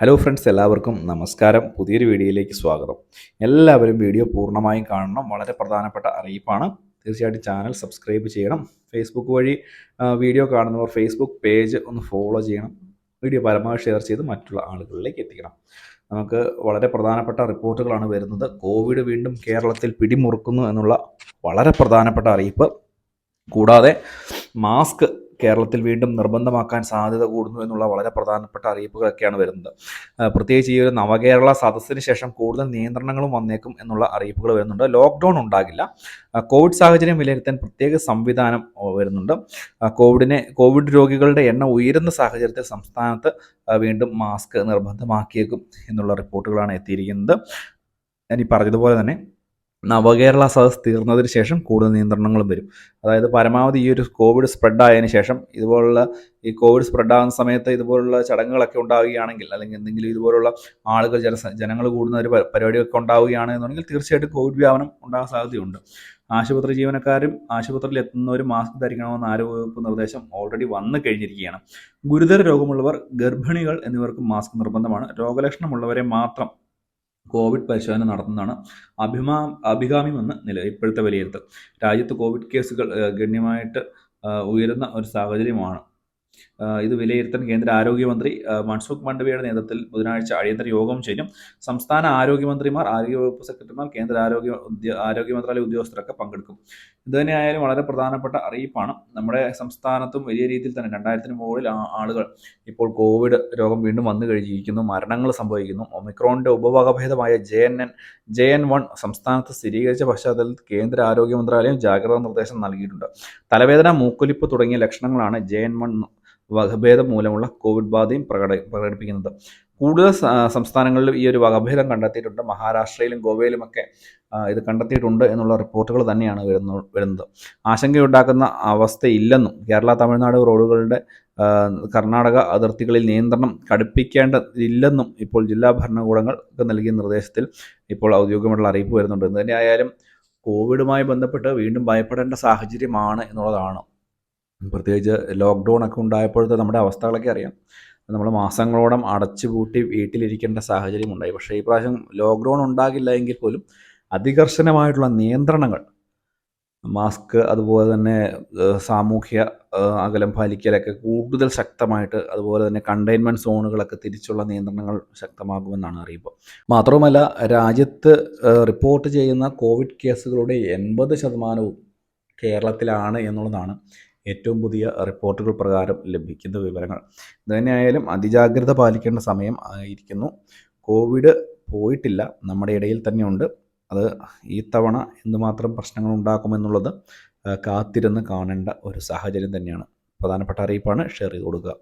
Hello friends എല്ലാവർക്കും നമസ്കാരം. പുതിയൊരു വീഡിയോയിലേക്ക് സ്വാഗതം. എല്ലാവരും വീഡിയോ പൂർണമായും കാണണം. വളരെ പ്രധാനപ്പെട്ട അറിയിപ്പാണ്. തീർച്ചയായിട്ടും ചാനൽ സബ്സ്ക്രൈബ് ചെയ്യണം. ഫേസ്ബുക്ക് വഴി വീഡിയോ കാണുന്നവർ ഫേസ്ബുക്ക് പേജ് ഒന്ന് ഫോളോ ചെയ്യണം. വീഡിയോ പരമാവധി ഷെയർ ചെയ്ത് മറ്റുള്ള ആളുകളിലേക്ക് എത്തിക്കണം. നമുക്ക് വളരെ പ്രധാനപ്പെട്ട റിപ്പോർട്ടുകളാണ് വരുന്നത്. കോവിഡ് വീണ്ടും കേരളത്തിൽ പിടിമുറുക്കുന്നു എന്നുള്ള വളരെ പ്രധാനപ്പെട്ട അറിയിപ്പ്. കൂടാതെ മാസ്ക് കേരളത്തിൽ വീണ്ടും നിർബന്ധമാക്കാൻ സാധ്യത കൂടുന്നു എന്നുള്ള വളരെ പ്രധാനപ്പെട്ട അറിയിപ്പുകളൊക്കെയാണ് വരുന്നത്. പ്രത്യേകിച്ച് ഈ ഒരു നവകേരള സദസ്സിന് ശേഷം കൂടുതൽ നിയന്ത്രണങ്ങളും വന്നേക്കും എന്നുള്ള അറിയിപ്പുകൾ വരുന്നുണ്ട്. ലോക്ക്ഡൗൺ ഉണ്ടാകില്ല. കോവിഡ് സാഹചര്യം വിലയിരുത്താൻ പ്രത്യേക സംവിധാനം വരുന്നുണ്ട്. കോവിഡിനെ കോവിഡ് രോഗികളുടെ എണ്ണം ഉയരുന്ന സാഹചര്യത്തിൽ സംസ്ഥാനത്ത് വീണ്ടും മാസ്ക് നിർബന്ധമാക്കിയേക്കും എന്നുള്ള റിപ്പോർട്ടുകളാണ് എത്തിയിരിക്കുന്നത്. ഞാൻ ഈ പറഞ്ഞതുപോലെ തന്നെ നവകേരള സദസ് തീർന്നതിന് ശേഷം കൂടുതൽ നിയന്ത്രണങ്ങളും വരും. അതായത് പരമാവധി ഈ ഒരു കോവിഡ് സ്പ്രെഡ് ആയതിനു ശേഷം ഇതുപോലുള്ള ഈ കോവിഡ് സ്പ്രെഡ് ആകുന്ന സമയത്ത് ഇതുപോലുള്ള ചടങ്ങുകളൊക്കെ ഉണ്ടാവുകയാണെങ്കിൽ അല്ലെങ്കിൽ എന്തെങ്കിലും ഇതുപോലുള്ള ആളുകൾ ജന ജനങ്ങൾ കൂടുന്ന ഒരു പരിപാടിയൊക്കെ ഉണ്ടാവുകയാണെന്നുണ്ടെങ്കിൽ തീർച്ചയായിട്ടും കോവിഡ് വ്യാപനം ഉണ്ടാകാൻ സാധ്യതയുണ്ട്. ആശുപത്രി ജീവനക്കാരും ആശുപത്രിയിൽ എത്തുന്നവരും മാസ്ക് ധരിക്കണമെന്ന് ആരോഗ്യവകുപ്പ് നിർദ്ദേശം ഓൾറെഡി വന്നു കഴിഞ്ഞിരിക്കുകയാണ്. ഗുരുതര രോഗമുള്ളവർ ഗർഭിണികൾ എന്നിവർക്കും മാസ്ക് നിർബന്ധമാണ്. രോഗലക്ഷണമുള്ളവരെ മാത്രം കോവിഡ് പരിശോധന നടത്തുന്നതാണ് അഭിമാ അഭികാമ്യമെന്ന് നില ഇപ്പോഴത്തെ വിലയിരുത്തൽ. രാജ്യത്ത് കോവിഡ് കേസുകൾ ഗണ്യമായിട്ട് ഉയരുന്ന ഒരു സാഹചര്യമാണ്. ഇത് വിലയിരുത്താൻ കേന്ദ്ര ആരോഗ്യമന്ത്രി മൻസുഖ് മണ്ഡവിയുടെ നേതൃത്വത്തിൽ ബുധനാഴ്ച അടിയന്തര യോഗം ചെയ്യും സംസ്ഥാന ആരോഗ്യമന്ത്രിമാർ ആരോഗ്യവകുപ്പ് സെക്രട്ടറിമാർ കേന്ദ്ര ആരോഗ്യ ആരോഗ്യ മന്ത്രാലയ ഉദ്യോഗസ്ഥരൊക്കെ പങ്കെടുക്കും. ഇത് തന്നെയായാലും വളരെ പ്രധാനപ്പെട്ട അറിയിപ്പാണ്. നമ്മുടെ സംസ്ഥാനത്തും വലിയ രീതിയിൽ തന്നെ രണ്ടായിരത്തിന് മുകളിൽ ആളുകൾ ഇപ്പോൾ കോവിഡ് രോഗം വീണ്ടും വന്നു കഴിഞ്ഞിരിക്കുന്നു മരണങ്ങൾ സംഭവിക്കുന്നു. ഒമിക്രോണിന്റെ ഉപവകഭേദമായ J N N J N one സംസ്ഥാനത്ത് സ്ഥിരീകരിച്ച പശ്ചാത്തലത്തിൽ കേന്ദ്ര ആരോഗ്യ മന്ത്രാലയം ജാഗ്രതാ നിർദ്ദേശം നൽകിയിട്ടുണ്ട്. തലവേദന മൂക്കൊലിപ്പ് തുടങ്ങിയ ലക്ഷണങ്ങളാണ് ജെ എൻ വൺ വകഭേദം മൂലമുള്ള കോവിഡ് ബാധയും പ്രകട പ്രകടിപ്പിക്കുന്നത്. കൂടുതൽ സംസ്ഥാനങ്ങളിലും ഈ ഒരു വകഭേദം കണ്ടെത്തിയിട്ടുണ്ട്. മഹാരാഷ്ട്രയിലും ഗോവയിലുമൊക്കെ ഇത് കണ്ടെത്തിയിട്ടുണ്ട് എന്നുള്ള റിപ്പോർട്ടുകൾ തന്നെയാണ് വരുന്ന വരുന്നത്. ആശങ്കയുണ്ടാക്കുന്ന അവസ്ഥയില്ലെന്നും കേരള തമിഴ്നാട് റോഡുകളുടെ കർണാടക അതിർത്തികളിൽ നിയന്ത്രണം കടുപ്പിക്കേണ്ടതില്ലെന്നും ഇപ്പോൾ ജില്ലാ ഭരണകൂടങ്ങൾക്ക് നൽകിയ നിർദ്ദേശത്തിൽ ഇപ്പോൾ ഔദ്യോഗികമായിട്ടുള്ള അറിയിപ്പ് വരുന്നുണ്ട്. എന്തിനായാലും കോവിഡുമായി ബന്ധപ്പെട്ട് വീണ്ടും ഭയപ്പെടേണ്ട സാഹചര്യമാണ് എന്നുള്ളതാണ് പ്രത്യേകിച്ച് ലോക്ക്ഡൗൺ ഒക്കെ ഉണ്ടായപ്പോഴത്തെ നമ്മുടെ അവസ്ഥകളൊക്കെ അറിയാം. നമ്മൾ മാസങ്ങളോളം അടച്ചുപൂട്ടി വീട്ടിലിരിക്കേണ്ട സാഹചര്യം ഉണ്ടായി. പക്ഷേ ഈ പ്രാവശ്യം ലോക്ക്ഡൗൺ ഉണ്ടാകില്ല എങ്കിൽ പോലും അതികർശനമായിട്ടുള്ള നിയന്ത്രണങ്ങൾ മാസ്ക് അതുപോലെ തന്നെ സാമൂഹ്യ അകലം പാലിക്കലൊക്കെ കൂടുതൽ ശക്തമായിട്ട് അതുപോലെ തന്നെ കണ്ടെയ്ൻമെന്റ് സോണുകളൊക്കെ തിരിച്ചുള്ള നിയന്ത്രണങ്ങൾ ശക്തമാകുമെന്നാണ് അറിയിപ്പ്. മാത്രവുമല്ല രാജ്യത്ത് റിപ്പോർട്ട് ചെയ്യുന്ന കോവിഡ് കേസുകളുടെ എൺപത് ശതമാനവും കേരളത്തിലാണ് എന്നുള്ളതാണ് ഏറ്റവും പുതിയ റിപ്പോർട്ടുകൾ പ്രകാരം ലഭിക്കുന്ന വിവരങ്ങൾ. ഇതുതന്നെയായാലും അതിജാഗ്രത പാലിക്കേണ്ട സമയം ആയിരിക്കുന്നു. കോവിഡ് പോയിട്ടില്ല നമ്മുടെ ഇടയിൽ തന്നെയുണ്ട് അത് ഈ തവണ എന്തുമാത്രം പ്രശ്നങ്ങൾ ഉണ്ടാക്കുമെന്നുള്ളത് കാത്തിരുന്ന് കാണേണ്ട ഒരു സാഹചര്യം തന്നെയാണ്. പ്രധാനപ്പെട്ട അറിയിപ്പാണ് ഷെയർ ചെയ്ത് കൊടുക്കുക.